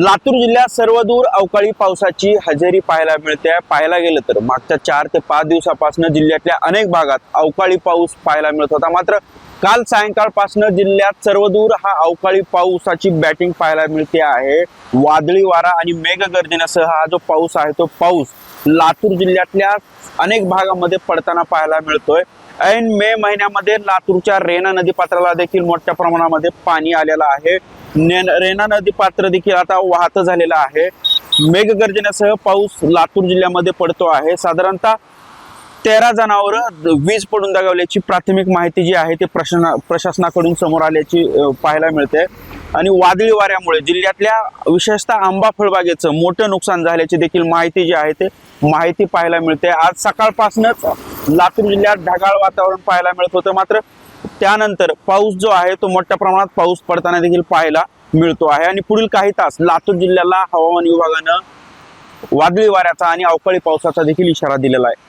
लातूर जिल्ह्यात सर्वदूर अवकाळी पावसाची हजेरी पाहायला मिळते. पाहायला गेलं तर मागच्या चार ते पाच दिवसापासून जिल्ह्यातल्या अनेक भागात अवकाळी पाऊस पाहायला मिळत होता. मात्र काल सायंकाळपासून जिल्ह्यात सर्वदूर हा अवकाळी पावसाची बॅटिंग पाहायला मिळते आहे. वादळी वारा आणि मेघगर्जनेसह हा जो पाऊस आहे तो पाऊस लातूर जिल्ह्यातल्या अनेक भागामध्ये पडताना पाहायला मिळतोय. ऐन मे महिन्यामध्ये लातूरच्या रेणा नदी पात्राला देखील मोठ्या प्रमाणामध्ये पाणी आलेलं आहे. रेना नदी पात्र देखील आता वाहत झालेलं आहे. मेघगर्जनेसह पाऊस लातूर जिल्ह्यामध्ये पडतो आहे. साधारणतः तेरा जणांवर वीज पडून दगावल्याची प्राथमिक माहिती जी आहे ती प्रशासना प्रशासनाकडून समोर आल्याची पाहायला मिळते. आणि वादळी वाऱ्यामुळे जिल्ह्यातल्या विशेषतः आंबा फळबागेचं मोठं नुकसान झाल्याची देखील माहिती जी आहे ते माहिती पाहायला मिळते. आज सकाळपासूनच लातूर जिल्ह्यात ढगाळ वातावरण पाहायला मिळत होतं. मात्र त्यानंतर पाऊस जो आहे तो मोठ्या प्रमाणात पाऊस पडताना देखील पाहायला मिळतो आहे. आणि पुढील काही तास लातूर जिल्ह्याला हवामान विभागानं वादळी वाऱ्याचा आणि अवकाळी पावसाचा देखील इशारा दिलेला आहे.